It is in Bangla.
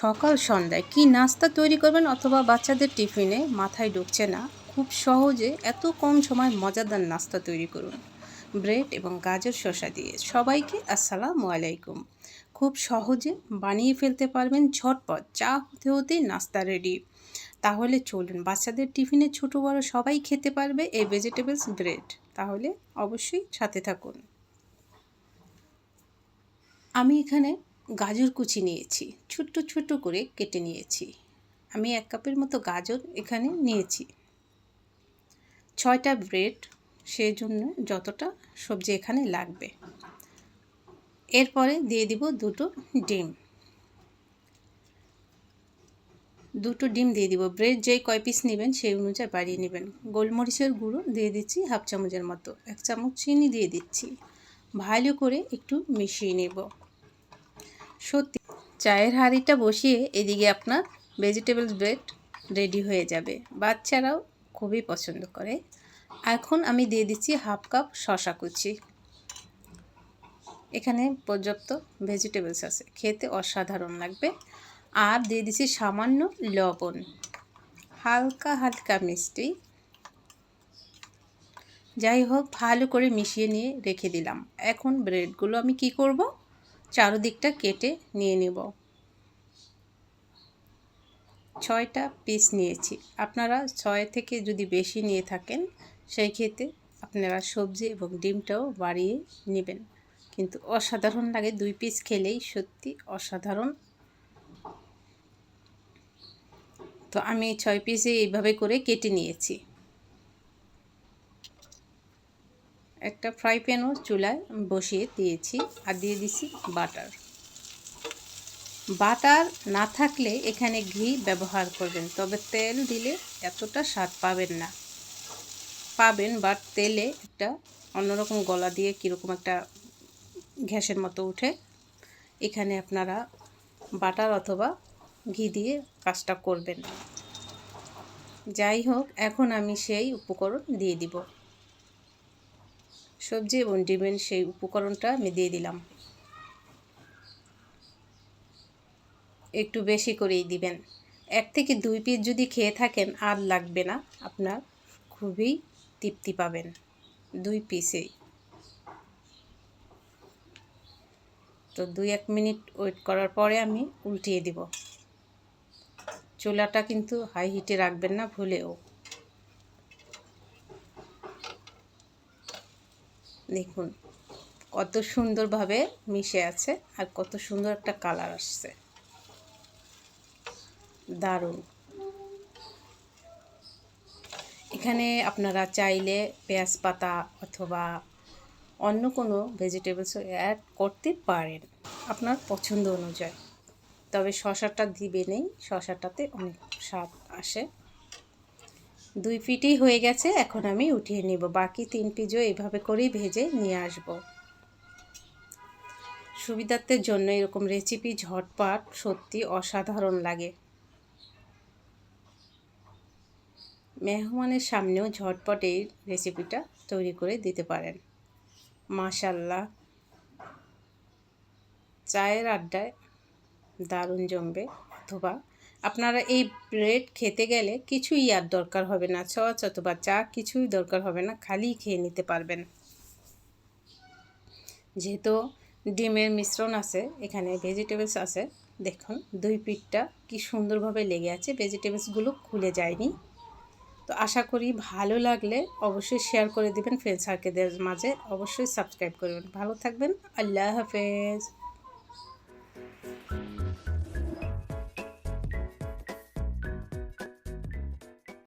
সকাল, সন্ধ্যায় কি নাস্তা তৈরি করবেন অথবা বাচ্চাদের টিফিনে মাথায় ঢুকছে না? খুব সহজে এত কম সময় মজাদার নাস্তা তৈরি করুন। ব্রেড এবং গাজর শসা দিয়ে। সবাইকে আসসালামু আলাইকুম। খুব সহজে বানিয়ে ফেলতে পারবেন ঝটপট, চা হতে হতেই নাস্তা রেডি। তাহলে চলুন, বাচ্চাদের টিফিনে ছোটো, বড় সবাই খেতে পারবে এই ভেজিটেবলস ব্রেড তাহলে অবশ্যই সাথে থাকুন। আমি এখানে গাজর কুচি নিয়েছি, ছোট্ট ছোট্ট করে কেটে নিয়েছি। আমি এক কাপের মতো গাজর এখানে নিয়েছি। ছয়টা ব্রেড সেই জন্য যতটা সবজি এখানে লাগবে। এরপরে দিয়ে দিব দুটো ডিম। দুটো ডিম দিয়ে দিব। ব্রেড যেই কয় পিস নেবেন সেই অনুযায়ী বাড়িয়ে নেবেন। গোলমরিচের গুঁড়ো দিয়ে দিচ্ছি হাফ চামচের মতো। এক চামচ চিনি দিয়ে দিচ্ছি। ভালো করে একটু মিশিয়ে নেব। সত্যি। চায়ের হাঁড়িটা বসিয়ে এদিকে আপনার ভেজিটেবলস ব্রেড রেডি হয়ে যাবে। বাচ্চারাও খুবই পছন্দ করে। এখন আমি দিয়ে দিচ্ছি হাফ কাপ শশা কুচি। এখানে পর্যাপ্ত ভেজিটেবলস আছে। খেতে অসাধারণ লাগবে। আর দিয়ে দিচ্ছি সামান্য লবণ। হালকা হালকা মিষ্টি। যাই হোক, ভালো করে মিশিয়ে নিয়ে রেখে দিলাম। এখন ব্রেডগুলো আমি কি করব? চারোদিকটা কেটে নিয়ে নেব। ছয়টা পিস নিয়েছি। আপনারা ছয় থেকে যদি বেশি নিয়ে থাকেন, সেই ক্ষেত্রে আপনারা সবজি এবং ডিমটাও বাড়িয়ে নেবেন। কিন্তু অসাধারণ লাগে দুই পিস খেলেই, সত্যি অসাধারণ। তো আমি ছয় পিসে এইভাবে করে কেটে নিয়েছি। একটা ফ্রাই প্যানও চুলায় বসিয়ে দিয়েছি আর দিয়ে দিছি বাটার। বাটার না থাকলে এখানে ঘি ব্যবহার করবেন, তবে তেল দিলে এতটা স্বাদ পাবেন না। পাবেন, বাট তেলে একটা অন্যরকম গলা দিয়ে কীরকম একটা গ্যাসের মতো উঠে এখানে আপনারা বাটার অথবা ঘি দিয়ে কাজটা করবেন। যাই হোক, এখন আমি সেই উপকরণ দিয়ে দিব। সবজি এবং ডিমের সেই উপকরণটা আমি দিয়ে দিলাম। একটু বেশি করেই দিবেন। এক থেকে দুই পিস যদি খেয়ে থাকেন, আর লাগবে না, আপনার খুবই তৃপ্তি পাবেন দুই পিসেই। তো দুই এক মিনিট ওয়েট করার পরে আমি উল্টিয়ে দিব। চুলাটা কিন্তু হাই হিটে রাখবেন না, ভুলেও। দেখুন, কত সুন্দরভাবে মিশে আছে আর কত সুন্দর একটা কালার আসছে। দারুণ। এখানে আপনারা চাইলে পেঁয়াজ পাতা অথবা অন্য কোনো ভেজিটেবলসও অ্যাড করতে পারেন আপনার পছন্দ অনুযায়ী। তবে শশাটা দিবে নেই শশাটাতে অনেক স্বাদ আসে। দুই ফিটই হয়ে গেছে, এখন আমি উঠিয়ে নিব। বাকি তিন পিজও এইভাবে করেই ভেজে নিয়ে আসব। সুবিধার্থের জন্য এরকম রেসিপি ঝটপট, সত্যি অসাধারণ লাগে। মেহমানের সামনেও ঝটপট এই রেসিপিটা তৈরি করে দিতে পারেন। মাশাল্লাহ চায়ের আড্ডায় দারুণ জমবে অথবা আপনারা এই ব্রেড খেতে গেলে কিছুই আর দরকার হবে না। সচ অথবা চা কিছুই দরকার হবে না, খালি খেয়ে নিতে পারবেন। যেহেতু ডিমের মিশ্রণ আছে, এখানে ভেজিটেবলস আছে, দেখুন দুই পিঠটা কি সুন্দরভাবে লেগে আছে ভেজিটেবলসগুলো খুলে যায়নি। তো আশা করি ভালো লাগলে অবশ্যই শেয়ার করে দিবেন ফ্রেন্ড সার্কেলদের মাঝে অবশ্যই সাবস্ক্রাইব করবেন। ভালো থাকবেন, আল্লাহ হাফেজ।